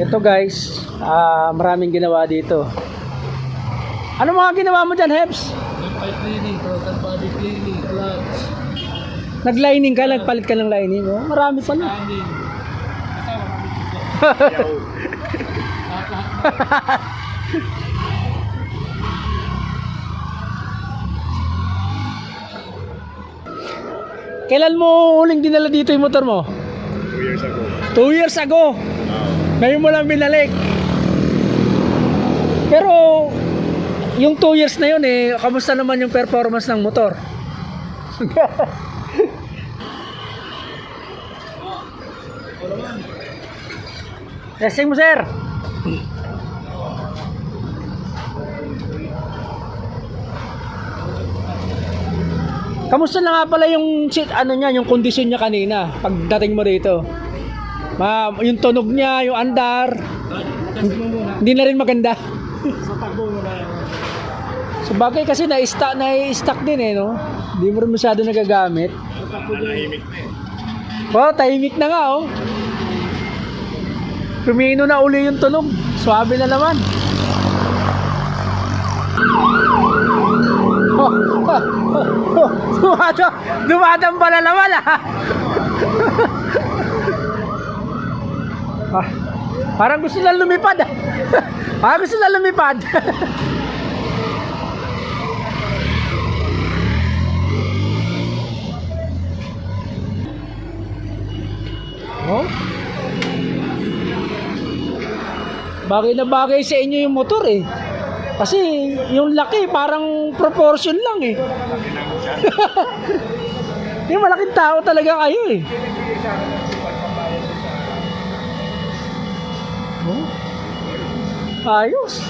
Ito guys, ah, maraming ginawa dito. Ano mga ginawa mo dyan, Hebs? Pipe cleaning, total body cleaning, clutch, Nag-lining ka, nagpalit ka ng lining. Oh, marami pala. dito. Kailan mo huling dinala dito yung motor mo? Two years ago. Two years ago. Ngayon mo lang binalik. Pero, yung two years na yun eh, kamusta naman yung performance ng motor? Testing mo, sir. Kamusta na nga pala yung sit ano niya, yung kondisyon niya kanina pagdating mo dito? Ma, yung tunog niya, yung andar, hindi na rin maganda. Sa takbo mo na. So bagay kasi na-stack na-stack din eh, no? Hindi mo rin masyado nagagamit. Sa takbo dyan. Oh, tahimik na nga, oh. Pumino na uli yung tunog. Swabe na naman. Dumadam, dumadamba na naman, ah. ah. Parang gusto na lumipad, ah. Parang gusto na lumipad. Oh? Bagay na bagay sa inyo yung motor eh. Kasi yung laki parang proportion lang eh. yung malaking tao talaga kayo eh. Oh? Ayos.